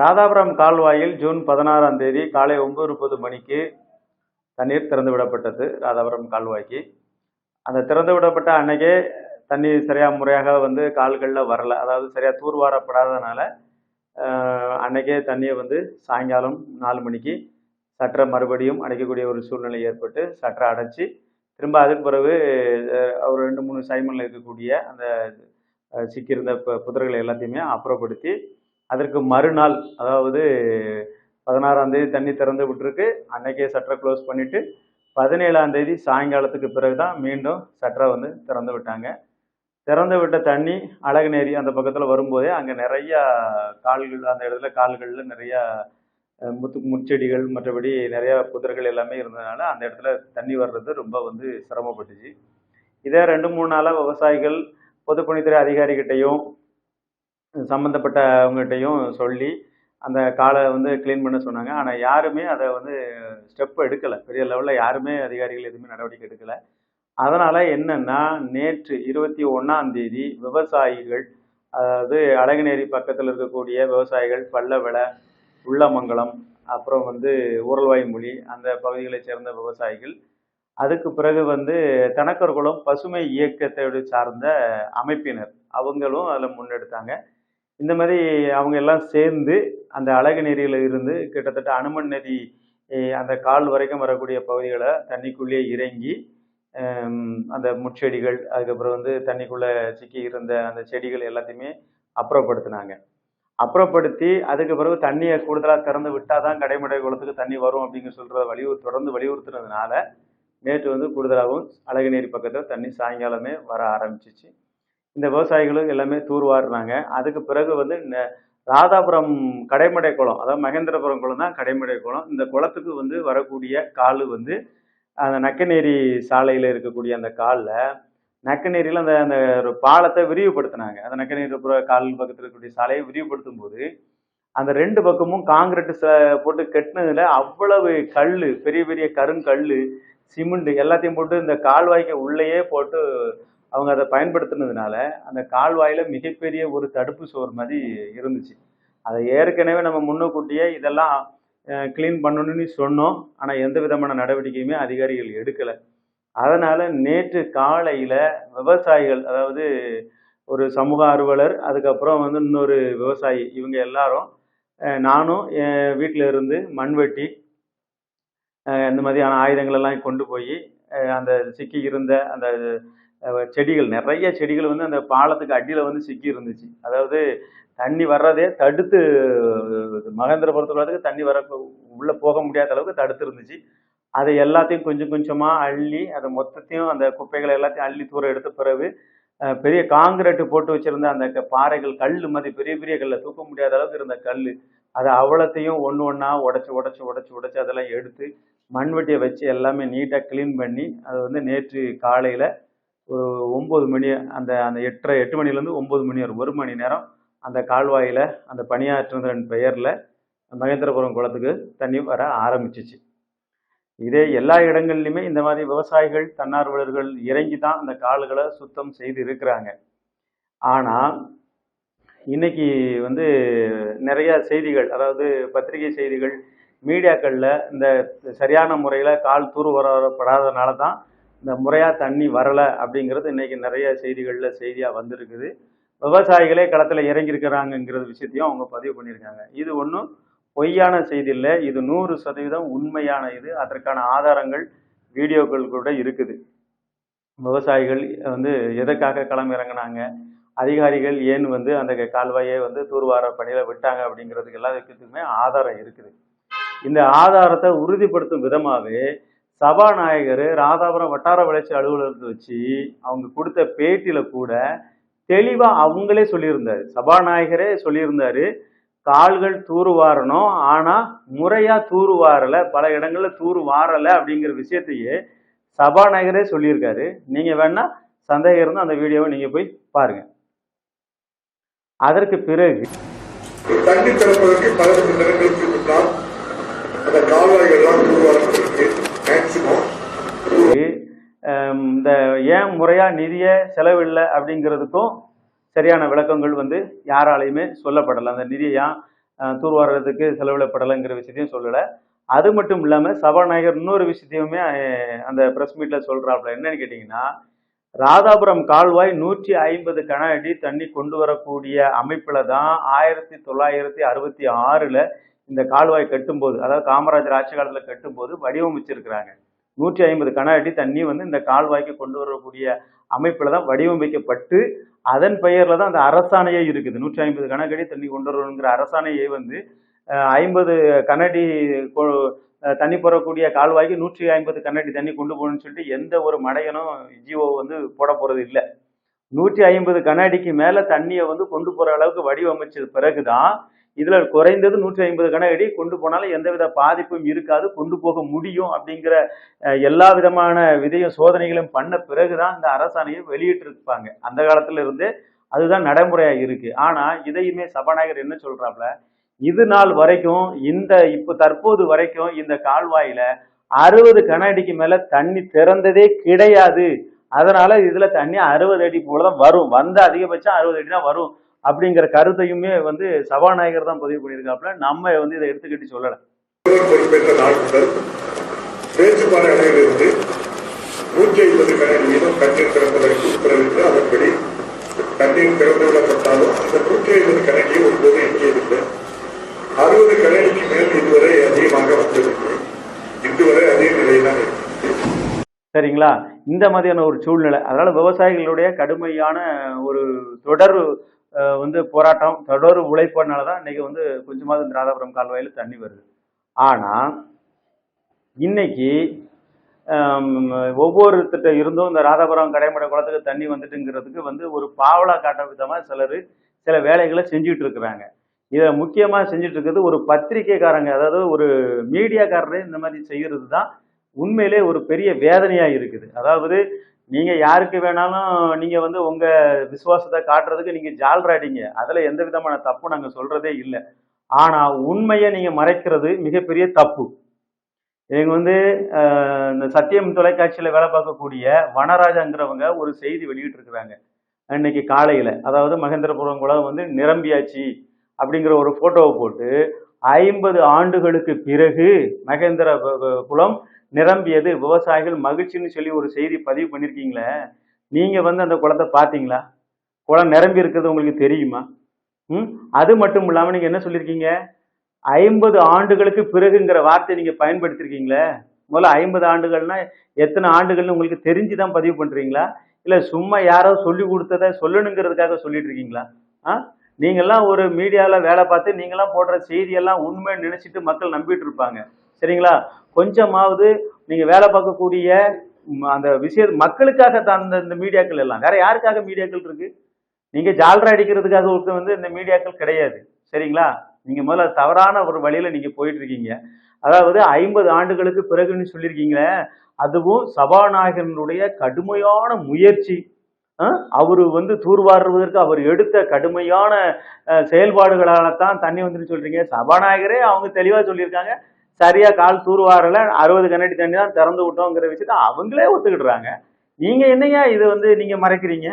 ராதாபுரம் கால்வாயில் ஜூன் பதினாறாம் தேதி காலை ஒன்பது முப்பது மணிக்கு தண்ணீர் திறந்து விடப்பட்டது ராதாபுரம் கால்வாய்க்கு. அந்த திறந்து விடப்பட்ட அன்னைக்கே தண்ணி சரியாக முறையாக வந்து கால்களில் வரல. அதாவது சரியாக தூர்வாரப்படாதனால அன்னைக்கே தண்ணியை வந்து சாயங்காலம் நாலு மணிக்கு சற்றை மறுபடியும் அடைக்கக்கூடிய ஒரு சூழ்நிலை ஏற்பட்டு சற்றை அடைச்சி திரும்ப அதுக்கு பிறகு ஒரு ரெண்டு மூணு சைமனில் இருக்கக்கூடிய அந்த சிக்கியிருந்த ப புதர்களை எல்லாத்தையுமே அப்புறப்படுத்தி அதற்கு மறுநாள் அதாவது பதினாறாம் தேதி தண்ணி திறந்து விட்டுருக்கு. அன்னைக்கே சட்டரை க்ளோஸ் பண்ணிட்டு பதினேழாம் தேதி சாயங்காலத்துக்கு பிறகு தான் மீண்டும் சட்டரை வந்து திறந்து விட்டாங்க. திறந்து விட்ட தண்ணி அழகுநேரி அந்த பக்கத்தில் வரும்போதே அங்கே நிறைய கால்கள் அந்த இடத்துல கால்களில் நிறைய முத்து முச்செடிகள் மற்றபடி நிறைய புதர்கள் எல்லாமே இருந்ததுனால அந்த இடத்துல தண்ணி வர்றது ரொம்ப வந்து சிரமப்பட்டுச்சு. இதே ரெண்டு மூணு நாளாக விவசாயிகள் பொதுப்பணித்துறை அதிகாரிகிட்டையும் சம்மந்தப்பட்டவங்ககிட்டையும் சொல்லி அந்த காலை வந்து க்ளீன் பண்ண சொன்னாங்க. ஆனால் யாருமே அதை வந்து ஸ்டெப் எடுக்கலை. பெரிய லெவலில் யாருமே அதிகாரிகள் எதுவுமே நடவடிக்கை எடுக்கலை. அதனால் என்னன்னா நேற்று இருபத்தி ஒன்றாந்தேதி விவசாயிகள் அதாவது அழகுநேரி பக்கத்தில் இருக்கக்கூடிய விவசாயிகள் பல்லவளை உள்ளமங்கலம் அப்புறம் வந்து ஊரல்வாய்மொழி அந்த பகுதிகளைச் சேர்ந்த விவசாயிகள் அதுக்கு பிறகு வந்து தனக்கர்குளம் பசுமை இயக்கத்தை சார்ந்த அமைப்பினர் அவங்களும் அதில் முன்னெடுத்தாங்க. இந்த மாதிரி அவங்க எல்லாம் சேர்ந்து அந்த அழகு நெறியில் இருந்து கிட்டத்தட்ட அனுமன் நதி அந்த கால் வரைக்கும் வரக்கூடிய பகுதிகளை தண்ணிக்குள்ளேயே இறங்கி அந்த முட்செடிகள் அதுக்கப்புறம் வந்து தண்ணிக்குள்ளே சிக்கி இருந்த அந்த செடிகள் எல்லாத்தையுமே அப்புறப்படுத்தினாங்க. அப்புறப்படுத்தி அதுக்கு பிறகு தண்ணியை கூடுதலாக திறந்து விட்டால் தான் கடைமடை குளத்துக்கு தண்ணி வரும் அப்படிங்கிற சொல்கிறத வலியுறு தொடர்ந்து வலியுறுத்துனதுனால நேற்று வந்து கூடுதலாகவும் அழகுநேரி பக்கத்தில் தண்ணி சாயங்காலமே வர ஆரம்பிச்சிச்சு. இந்த விவசாயிகளும் எல்லாமே தூர்வாடுறாங்க அதுக்கு பிறகு வந்து இந்த ராதாபுரம் கடைமடை குளம் அதாவது மகேந்திரபுரம் குளம் தான் கடைமடை குளம். இந்த குளத்துக்கு வந்து வரக்கூடிய கால் வந்து அந்த நக்கநேரி சாலையில் இருக்கக்கூடிய அந்த காலில் நக்கநேரியில் அந்த அந்த ஒரு பாலத்தை விரிவுபடுத்தினாங்க. அந்த நக்கநேரிபுர கால் பக்கத்தில் இருக்கக்கூடிய சாலையை விரிவுபடுத்தும் போது அந்த ரெண்டு பக்கமும் காங்கிரீட் ச- போட்டு கட்டினதுல அவ்வளவு கல் பெரிய பெரிய கருங்கல் சிமெண்ட் எல்லாத்தையும் போட்டு இந்த கால்வாய்க்கு உள்ளேயே போட்டு அவங்க அதை பயன்படுத்தினதுனால அந்த கால்வாயில் மிகப்பெரிய ஒரு தடுப்பு சுவர் மாதிரி இருந்துச்சு. அதை ஏற்கனவே நம்ம முன்னுக்கூட்டியே இதெல்லாம் க்ளீன் பண்ணணும்னு சொன்னோம். ஆனால் எந்த விதமான நடவடிக்கையுமே அதிகாரிகள் எடுக்கலை. அதனால் நேற்று காலையில் விவசாயிகள் அதாவது ஒரு சமூக ஆர்வலர் அதுக்கப்புறம் வந்து இன்னொரு விவசாயி இவங்க எல்லாரும் நானும் என் வீட்டில் இருந்து மண்வெட்டி இந்த மாதிரியான ஆயுதங்களெல்லாம் கொண்டு போய் அந்த சிக்கி இருந்த அந்த செடிகள். நிறைய செடிகள் வந்து அந்த பாலத்துக்கு அடியில் வந்து சிக்கி இருந்துச்சு. அதாவது தண்ணி வர்றதே தடுத்து மகேந்திரபுரத்துக்கு தண்ணி வர உள்ளே போக முடியாத அளவுக்கு தடுத்து இருந்துச்சு. அதை எல்லாத்தையும் கொஞ்சம் கொஞ்சமாக அள்ளி அதை மொத்தத்தையும் அந்த குப்பைகளை எல்லாத்தையும் அள்ளி தூரம் எடுத்த பிறகு பெரிய காங்கிரீட் போட்டு வச்சிருந்த அந்த பாறைகள் கல் மாதிரி பெரிய பெரிய கல்லை தூக்க முடியாத அளவுக்கு இருந்த கல் அதை அவ்வளோத்தையும் ஒன்று ஒன்றா உடச்சி உடச்சி உடச்சி உடச்சி அதெல்லாம் எடுத்து மண்வெட்டியை வச்சு எல்லாமே நீட்டாக க்ளீன் பண்ணி அது வந்து நேற்று காலையில் ஒரு ஒம்பது மணி அந்த அந்த எட்டரை எட்டு மணிலேருந்து ஒம்பது மணி ஒரு ஒரு மணி நேரம் அந்த கால்வாயில் அந்த பணியாற்றுவதன் பெயரில் மகேந்திரபுரம் குளத்துக்கு தண்ணி வர ஆரம்பிச்சிச்சு. இதே எல்லா இடங்கள்லையுமே இந்த மாதிரி விவசாயிகள் தன்னார்வலர்கள் இறங்கி தான் அந்த கால்களை சுத்தம் செய்து இருக்கிறாங்க. ஆனால் இன்னைக்கு வந்து நிறைய செய்திகள் அதாவது பத்திரிகை செய்திகள் மீடியாக்களில் இந்த சரியான முறையில் கால் தூர் வரப்படாதனால தான் இந்த முறையாக தண்ணி வரலை அப்படிங்கிறது இன்றைக்கி நிறைய செய்திகளில் செய்தியாக வந்திருக்குது. விவசாயிகளே களத்தில் இறங்கியிருக்கிறாங்கங்கிறது விஷயத்தையும் அவங்க பதிவு பண்ணியிருக்காங்க. இது ஒன்றும் பொய்யான செய்தி இல்லை. இது நூறு சதவீதம் உண்மையான இது. அதற்கான ஆதாரங்கள் வீடியோக்கள் கூட இருக்குது. விவசாயிகள் வந்து எதற்காக களம் இறங்குனாங்க? அதிகாரிகள் ஏன் வந்து அந்த கால்வாயை வந்து தூர்வார பணியில் விட்டாங்க அப்படிங்கிறதுக்கு எல்லாத்துக்குமே ஆதாரம் இருக்குது. இந்த ஆதாரத்தை உறுதிப்படுத்தும் விதமாகவே சபாநாயகர் ராதாபுரம் வட்டார வளர்ச்சி அலுவலகத்தை வச்சு அவங்க கொடுத்த பேட்டியில கூட தெளிவா அவங்களே சொல்லியிருந்தாரு. சபாநாயகரே சொல்லியிருந்தாரு கால்கள் தூர்வாரணும் ஆனா முறையா தூர்வாரல பல இடங்கள்ல தூர்வாரல அப்படிங்கிற விஷயத்தையே சபாநாயகரே சொல்லியிருக்காரு. நீங்க வேணா சந்தேகம் இருந்தால் அந்த வீடியோவை நீங்க போய் பாருங்க. அதற்கு பிறகு தண்ணி திறப்பதற்கு பதினெட்டு தினங்களுக்கு முன்னால் அந்த கால்வாய்கள்லாம் தூர்வாரப்பட்டிருக்கு இந்த ஏன் முறையாக நிதியை செலவில்லை அப்படிங்கிறதுக்கும் சரியான விளக்கங்கள் வந்து யாராலையுமே சொல்லப்படலை. அந்த நிதியை ஏன் தூர்வாரத்துக்கு செலவிடப்படலைங்கிற விஷயத்தையும் சொல்லலை. அது மட்டும் இல்லாமல் சபாநாயகர் இன்னொரு விஷயத்தையுமே அந்த ப்ரெஸ் மீட்டில் சொல்கிறாப்புல என்னன்னு கேட்டிங்கன்னா ராதாபுரம் கால்வாய் நூற்றி ஐம்பது கன அடி தண்ணி கொண்டு வரக்கூடிய அமைப்பில் தான் ஆயிரத்தி தொள்ளாயிரத்தி அறுபத்தி ஆறில் இந்த கால்வாய் கட்டும்போது அதாவது காமராஜர் ஆட்சி காலத்தில் கட்டும்போது வடிவமைச்சிருக்கிறாங்க. நூற்றி ஐம்பது கன அடி தண்ணி வந்து இந்த கால்வாய்க்கு கொண்டு வரக்கூடிய அமைப்பில் தான் வடிவமைக்கப்பட்டு அதன் பெயரில் தான் அந்த அரசாணையே இருக்குது. நூற்றி ஐம்பது கனக்கடி தண்ணி கொண்டு வரணுங்கிற அரசாணையை வந்து ஐம்பது கனடி கொ- தண்ணி போறக்கூடிய கால்வாய்க்கு நூற்றி ஐம்பது கனஅடி தண்ணி கொண்டு போகணும்னு சொல்லிட்டு எந்த ஒரு மடையனும் ஜிஓ வந்து போட போறது இல்லை. நூற்றி ஐம்பது கனடிக்கு மேல தண்ணியை வந்து கொண்டு போற அளவுக்கு வடிவமைச்சது பிறகுதான் இதுல குறைந்தது நூற்றி ஐம்பது கனஅடி கொண்டு போனாலும் எந்தவித பாதிப்பும் இருக்காது கொண்டு போக முடியும் அப்படிங்கிற எல்லா விதமான விதையும் சோதனைகளும் பண்ண பிறகுதான் இந்த அரசாணையை வெளியிட்டு இருப்பாங்க அந்த காலத்துல இருந்து அதுதான் நடைமுறையா இருக்கு. ஆனா இதையுமே சபாநாயகர் என்ன சொல்றாப்ல இது நாள் வரைக்கும் இந்த இப்போ தற்போது வரைக்கும் இந்த கால்வாயில அறுபது கன அடிக்கு மேல தண்ணி திறந்ததே கிடையாது. அதனால இதுல தண்ணி அறுபது அடி போலதான் வரும். வந்த அதிகபட்சம் அறுபது அடி தான் வரும். அப்படிங்கிற கருத்தையுமே வந்து சபாநாயகர் தான் பதிவு பண்ணியிருக்காப்புல. நம்ம வந்து இதை எடுத்துக்கிட்டு சொல்லலை. பொறுப்பேற்ற நாள் முதல் பேச்சுப்பாறை அணையிலிருந்து நூற்றி ஐம்பது கனடி வீதம் தண்ணீர் திறப்பதற்கு உத்தரவிட்டு அதன்படி தண்ணீர் திறந்து விடப்பட்டாலும் அந்த நூற்றி ஐம்பது கனடியை ஒருபோது எஞ்சியதில்லை அறுபது கனடிக்கு மேல் இதுவரை அதிகமாக வந்ததில்லை. இதுவரை அதே நிலைதான் சரிங்களா? இந்த மாதிரியான ஒரு சூழ்நிலை. அதனால விவசாயிகளுடைய கடுமையான ஒரு தொடர் வந்து போராட்டம் தொடர் உழைப்புனால தான் இன்னைக்கு வந்து கொஞ்சமாவது இந்த ராதாபுரம் கால்வாயில் தண்ணி வருது. ஆனால் இன்னைக்கு ஒவ்வொருத்திட்ட இருந்தும் இந்த ராதாபுரம் கடைமடை குளத்துக்கு தண்ணி வந்துட்டுங்கிறதுக்கு வந்து ஒரு பாவலா காட்ட விதமாக சிலர் சில வேலைகளை செஞ்சுட்டு இருக்கிறாங்க. இதை முக்கியமாக செஞ்சுட்டு இருக்கிறது ஒரு பத்திரிக்கைக்காரங்க அதாவது ஒரு மீடியாக்காரரே இந்த மாதிரி செய்கிறது தான் உண்மையிலே ஒரு பெரிய வேதனையாக இருக்குது. அதாவது நீங்க யாருக்கு வேணாலும் நீங்க வந்து உங்க விசுவாசத்தை காட்டுறதுக்கு நீங்க ஜால்ராடிங்க அதுல எந்த விதமான தப்பு நாங்க சொல்றதே இல்லை. ஆனா உண்மையை நீங்க மறைக்கிறது மிகப்பெரிய தப்பு. எங்க வந்து இந்த சத்தியம் தொலைக்காட்சியில வேலை பார்க்கக்கூடிய வனராஜாங்கிறவங்க ஒரு செய்தி வெளியிட்டு இருக்கிறாங்க இன்னைக்கு காலையில. அதாவது மகேந்திரபுரம் குளம் வந்து நிரம்பியாச்சு அப்படிங்கிற ஒரு போட்டோவை போட்டு ஐம்பது ஆண்டுகளுக்கு பிறகு மகேந்திர குளம் நிரம்பியது. விவசாயிகள் மகிழ்ச்சின்னு சொல்லி ஒரு செய்தி பதிவு பண்ணியிருக்கீங்களே நீங்க வந்து அந்த குளத்தை பார்த்தீங்களா? குளம் நிரம்பி இருக்கிறது உங்களுக்கு தெரியுமா? ம்? அது மட்டும் இல்லாமல் நீங்க என்ன சொல்லியிருக்கீங்க ஐம்பது ஆண்டுகளுக்கு பிறகுங்கிற வார்த்தை நீங்க பயன்படுத்திருக்கீங்களே. முதல்ல ஐம்பது ஆண்டுகள்னா எத்தனை ஆண்டுகள்னு உங்களுக்கு தெரிஞ்சு தான் பதிவு பண்ணுறீங்களா இல்லை சும்மா யாரோ சொல்லி கொடுத்ததை சொல்லணுங்கிறதுக்காக சொல்லிட்டு இருக்கீங்களா ஆ? நீங்கள்லாம் ஒரு மீடியாவில் வேலை பார்த்து நீங்களாம் போடுற செய்தியெல்லாம் உண்மை நினைச்சிட்டு மக்கள் நம்பிட்டு இருப்பாங்க. சரிங்களா? கொஞ்சமாவது நீங்க வேலை பார்க்கக்கூடிய அந்த விஷய மக்களுக்காக தான் இந்த மீடியாக்கள் எல்லாம். வேற யாருக்காக மீடியாக்கள் இருக்கு? நீங்க ஜால்ரா அடிக்கிறதுக்காக ஒருத்தர் வந்து இந்த மீடியாக்கள் கிடையாது. சரிங்களா? நீங்க முதல்ல தவறான ஒரு வழியில நீங்க போயிட்டு இருக்கீங்க அதாவது ஐம்பது ஆண்டுகளுக்கு பிறகுன்னு சொல்லியிருக்கீங்களே அதுவும் சபாநாயகனுடைய கடுமையான முயற்சி. அவர் வந்து தூர்வாருவதற்கு அவர் எடுத்த கடுமையான செயல்பாடுகளால தான் தண்ணி வந்துன்னு சொல்றீங்க. சபாநாயகரே அவங்க தெளிவா சொல்லியிருக்காங்க. சரியா கால் தூர்வாரல அறுபது கண்ணாடி தண்ணி தான் திறந்து விட்டோங்கிற விஷயத்த அவங்களே ஒத்துக்கிடுறாங்க. நீங்க என்னையா இது வந்து நீங்க மறைக்கிறீங்க?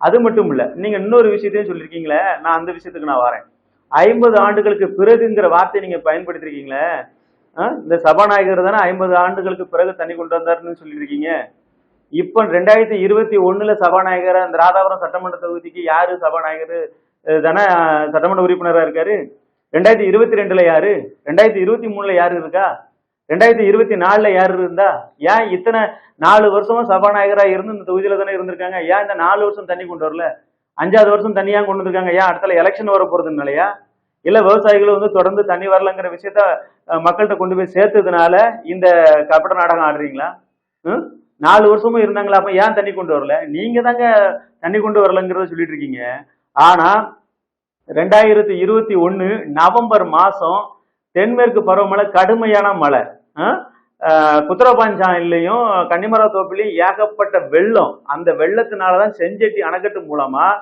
அது மட்டும் இல்ல நீங்க இன்னொரு விஷயத்தையும் சொல்லியிருக்கீங்களே நான் அந்த விஷயத்துக்கு நான் வரேன். ஐம்பது ஆண்டுகளுக்கு பிறகுங்கிற வார்த்தையை நீங்க பயன்படுத்திருக்கீங்களே இந்த சபாநாயகர் தானே ஐம்பது ஆண்டுகளுக்கு பிறகு தண்ணி கொண்டு வந்தாருன்னு சொல்லியிருக்கீங்க இப்போ ரெண்டாயிரத்தி இருபத்தி ஒண்ணுல சபாநாயகர் அந்த ராதாபுரம் சட்டமன்ற தொகுதிக்கு யாரு சபாநாயகர் தானே சட்டமன்ற உறுப்பினரா இருக்காரு? ரெண்டாயிரத்தி இருபத்தி ரெண்டுல யாரு? ரெண்டாயிரத்தி இருபத்தி மூணுல யாரு இருக்கா? ரெண்டாயிரத்தி இருபத்தி நாலுல யாரு இருந்தா? ஏன் இத்தனை நாலு வருஷமா சபாநாயகரா இருந்து இந்த தொகுதியில தானே இருந்திருக்காங்க? ஏன் இந்த நாலு வருஷம் தண்ணி கொண்டு வரல? அஞ்சாவது வருஷம் தண்ணியா கொண்டு வந்திருக்காங்க? ஏன் அடுத்த எலெக்ஷன் வர போறதுனாலயா இல்ல விவசாயிகள் வந்து தொடர்ந்து தண்ணி வரலங்கிற விஷயத்த மக்கள்கிட்ட கொண்டு போய் சேர்த்ததுனால இந்த கபட நாடகம் ஆடுறீங்களா? ம்? நாலு வருஷமும் இருந்தாங்களா? அப்ப ஏன் தண்ணி கொண்டு வரல? நீங்க தாங்க தண்ணி கொண்டு வரலங்கிறத சொல்லிட்டு இருக்கீங்க. ஆனா ரெண்டாயிரத்தி இருபத்தி ஒன்று நவம்பர் மாசம் தென்மேற்கு பருவமழை கடுமையான மழை. ஆ? ஆஹ் குத்திரபாஞ்சாலையும் ஏகப்பட்ட வெள்ளம். அந்த வெள்ளத்தினாலதான் செஞ்செட்டி அணைக்கட்டு மூலமா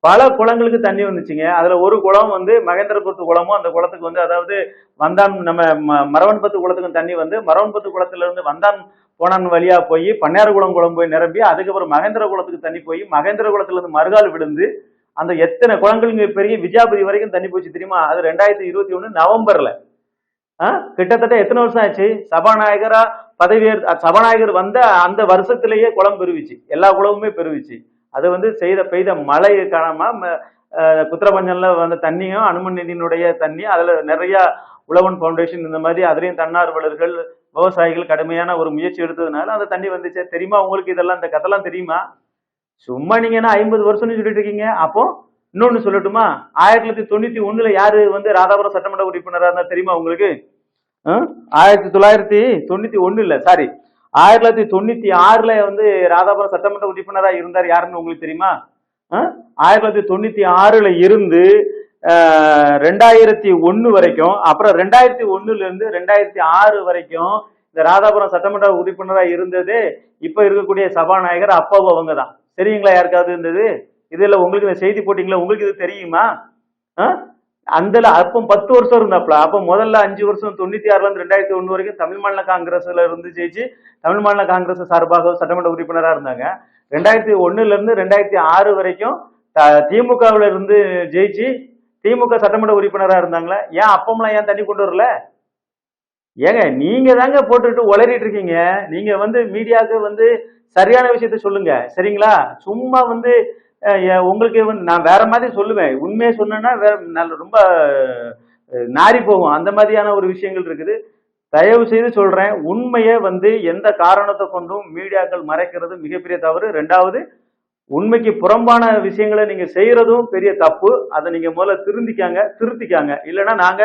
பல குளங்களுக்கு தண்ணி வந்துச்சுங்க. அதுல ஒரு குளம் வந்து மகேந்திரபுரத்து குளமும் அந்த குளத்துக்கு வந்து அதாவது வந்தான் நம்ம ம- மரவன்பத்து குளத்துக்கும் தண்ணி வந்து மரவன்பத்து குளத்துல இருந்து வந்தான் போனான் வழியா போய் பன்னியார் குளம் குளம் போய் நிரம்பி அதுக்கப்புறம் மகேந்திர குளத்துக்கு தண்ணி போய் மகேந்திர குளத்துல இருந்து மறுகால் விழுந்து அந்த எத்தனை குளங்கள் பெரிய விஜயாபதி வரைக்கும் தண்ணி போச்சு தெரியுமா? அது ரெண்டாயிரத்தி இருபத்தி ஒண்ணு நவம்பர்ல. ஆ? கிட்டத்தட்ட எத்தனை வருஷம் ஆச்சு? சபாநாயகரா பதவி சபாநாயகர் வந்த அந்த வருஷத்திலேயே குளம் பெருவிச்சு. எல்லா குளமுமே பெருவிச்சு. அது வந்து செய்த பெய்த மழை காரணமா குத்திரபஞ்சன்ல வந்த தண்ணியும் அனுமன் நிதியினுடைய தண்ணி அதுல நிறைய உழவன் ஃபவுண்டேஷன் இந்த மாதிரி அதுலயும் தன்னார்வலர்கள் விவசாயிகள் கடுமையான ஒரு முயற்சி எடுத்ததுனால அந்த தண்ணி வந்துச்சு. தெரியுமா உங்களுக்கு இதெல்லாம் இந்த கதைலாம் தெரியுமா? சும்மா நீங்க என்ன ஐம்பது வருஷம்னு சொல்லிட்டு இருக்கீங்க? அப்போ இன்னொன்னு சொல்லட்டுமா? ஆயிரத்தி தொள்ளாயிரத்தி தொண்ணூத்தி ஒண்ணுல யாரு வந்து ராதாபுரம் சட்டமன்ற உறுப்பினரா இருந்தா தெரியுமா உங்களுக்கு? ஆயிரத்தி தொள்ளாயிரத்தி தொண்ணூத்தி ஒண்ணு இல்ல சாரி ஆயிரத்தி தொள்ளாயிரத்தி தொண்ணூத்தி ஆறுல வந்து ராதாபுரம் சட்டமன்ற உறுப்பினரா இருந்தார் யாருன்னு உங்களுக்கு தெரியுமா? ஆயிரத்தி தொள்ளாயிரத்தி தொண்ணூத்தி ஆறுல இருந்து ரெண்டாயிரத்தி ஒன்று வரைக்கும் அப்புறம் ரெண்டாயிரத்தி ஒன்னுல இருந்து ரெண்டாயிரத்தி ஆறு வரைக்கும் இந்த ராதாபுரம் சட்டமன்ற உறுப்பினராக இருந்தது. இப்ப இருக்கக்கூடிய சபாநாயகர் அப்பாவும் அவங்க தான் தெரியுங்களா யாருக்காவது இருந்தது இதில் உங்களுக்கு இந்த செய்தி போட்டிங்களா? உங்களுக்கு இது தெரியுமா? ஆ? அந்தல அப்போ பத்து வருஷம் இருந்தாப்ல. அப்போ முதல்ல அஞ்சு வருஷம் தொண்ணூற்றி ஆறுலேருந்து ரெண்டாயிரத்தி ஒன்று வரைக்கும் தமிழ் மாநில காங்கிரஸில் இருந்து ஜெயிச்சு தமிழ் மாநில காங்கிரஸ் சார்பாக சட்டமன்ற உறுப்பினராக இருந்தாங்க. ரெண்டாயிரத்தி ஒன்றுலேருந்து ரெண்டாயிரத்தி ஆறு வரைக்கும் த- திமுகவில் இருந்து ஜெயிச்சு திமுக சட்டமன்ற உறுப்பினராக இருந்தாங்களே. ஏன் அப்பமெல்லாம் ஏன் தண்ணி கொண்டு வரல? ஏங்க நீங்க தாங்க போட்டுட்டு உளறிட்டு இருக்கீங்க. நீங்க வந்து மீடியாவுக்கு வந்து சரியான விஷயத்த சொல்லுங்க. சரிங்களா? சும்மா வந்து உங்களுக்கு வந்து நான் வேற மாதிரி சொல்லுவேன். உண்மையை சொன்னேன்னா வேற நல்ல ரொம்ப நாரி போகும். அந்த மாதிரியான ஒரு விஷயங்கள் இருக்குது. தயவு செய்து சொல்றேன் உண்மையை வந்து எந்த காரணத்தை கொண்டும் மீடியாக்கள் மறைக்கிறது மிகப்பெரிய தவறு. ரெண்டாவது உண்மைக்கு புறம்பான விஷயங்களை நீங்க செய்யறதும் பெரிய தப்பு. அதை நீங்க முதல்ல திருந்திக்காங்க திருத்திக்காங்க. இல்லைன்னா நாங்க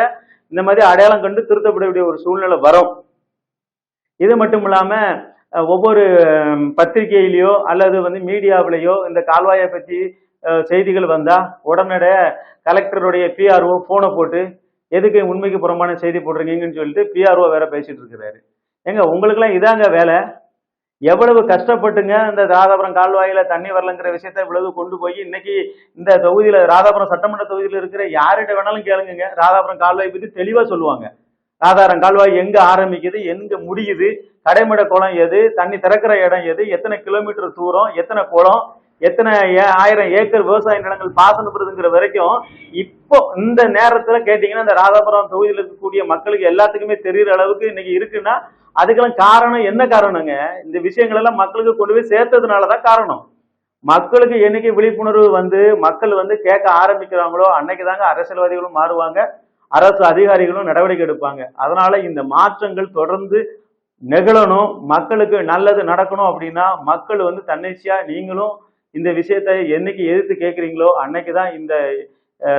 இந்த மாதிரி அடையாளம் கண்டு திருத்தப்பட வேண்டிய ஒரு சூழ்நிலை வரும். இது மட்டும் இல்லாம ஒவ்வொரு பத்திரிகையிலையோ அல்லது வந்து மீடியாவிலையோ இந்த கால்வாயை பற்றி செய்திகள் வந்தால் உடனடிய கலெக்டருடைய பிஆர்ஓ ஃபோனை போட்டு எதுக்கு உண்மைக்கு புறமான செய்தி போடுறீங்கன்னு சொல்லிட்டு பிஆர்ஓ வேற பேசிட்டு இருக்கிறாரு. ஏங்க உங்களுக்குலாம் இதாங்க வேலை? எவ்வளவு கஷ்டப்பட்டுங்க இந்த ராதாபுரம் கால்வாயில தண்ணி வரலங்கிற விஷயத்த இவ்வளவு கொண்டு போய் இன்னைக்கு இந்த தொகுதியில ராதாபுரம் சட்டமன்ற தொகுதியில் இருக்கிற யார்கிட்ட வேணாலும் கேளுங்க ராதாபுரம் கால்வாய் பத்தி தெளிவா சொல்லுவாங்க. சாதாரண கால்வாய் எங்க ஆரம்பிக்குது எங்க முடியுது கடைமட குளம் எது தண்ணி திறக்கிற இடம் எது எத்தனை கிலோமீட்டர் தூரம் எத்தனை குளம் எத்தனை ஏ- ஆயிரம் ஏக்கர் விவசாய நிலங்கள் பாசனப்படுதுங்கிற வரைக்கும் இப்போ இந்த நேரத்துல கேட்டீங்கன்னா இந்த ராதாபுரம் தொகுதியில் இருக்கக்கூடிய மக்களுக்கு எல்லாத்துக்குமே தெரியுற அளவுக்கு இன்னைக்கு இருக்குன்னா அதுக்கெல்லாம் காரணம் என்ன காரணங்க? இந்த விஷயங்கள் எல்லாம் மக்களுக்கு கொண்டு போய் சேர்த்ததுனாலதான் காரணம். மக்களுக்கு என்னைக்கு விழிப்புணர்வு வந்து மக்கள் வந்து கேட்க ஆரம்பிக்கிறாங்களோ அன்னைக்கு தாங்க அரசியல்வாதிகளும் மாறுவாங்க. அரசு அதிகாரிகளும் நடவடிக்கை எடுப்பாங்க. அதனால இந்த மாற்றங்கள் தொடர்ந்து நிகழணும். மக்களுக்கு நல்லது நடக்கணும் அப்படின்னா மக்கள் வந்து தன்னிச்சையா நீங்களும் இந்த விஷயத்தை என்னைக்கு எதிர்த்து கேட்குறீங்களோ அன்னைக்கு தான் இந்த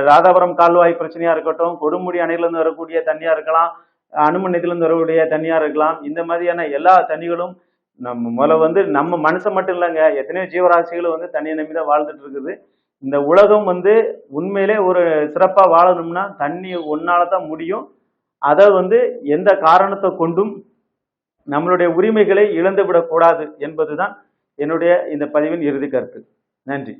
ராதாபுரம் கால்வாய் பிரச்சனையா இருக்கட்டும் கொடுமுடி அணையிலிருந்து வரக்கூடிய தண்ணியா இருக்கலாம் அனுமன் வரக்கூடிய தண்ணியா இருக்கலாம் இந்த மாதிரியான எல்லா தண்ணிகளும் நம்ம முதல்ல வந்து நம்ம மனுஷன் மட்டும் இல்லைங்க. எத்தனையோ ஜீவராசிகள் வந்து தண்ணியை நம்பி தான் வாழ்ந்துட்டு இருக்குது. இந்த உலகம் வந்து உண்மையிலே ஒரு சிறப்பாக வாழணும்னா தண்ணி ஒன்னால தான் முடியும். அதை வந்து எந்த காரணத்தை கொண்டும் நம்மளுடைய உரிமைகளை இழந்துவிடக்கூடாது என்பதுதான் என்னுடைய இந்த பதிவின் இறுதி கருத்து. நன்றி.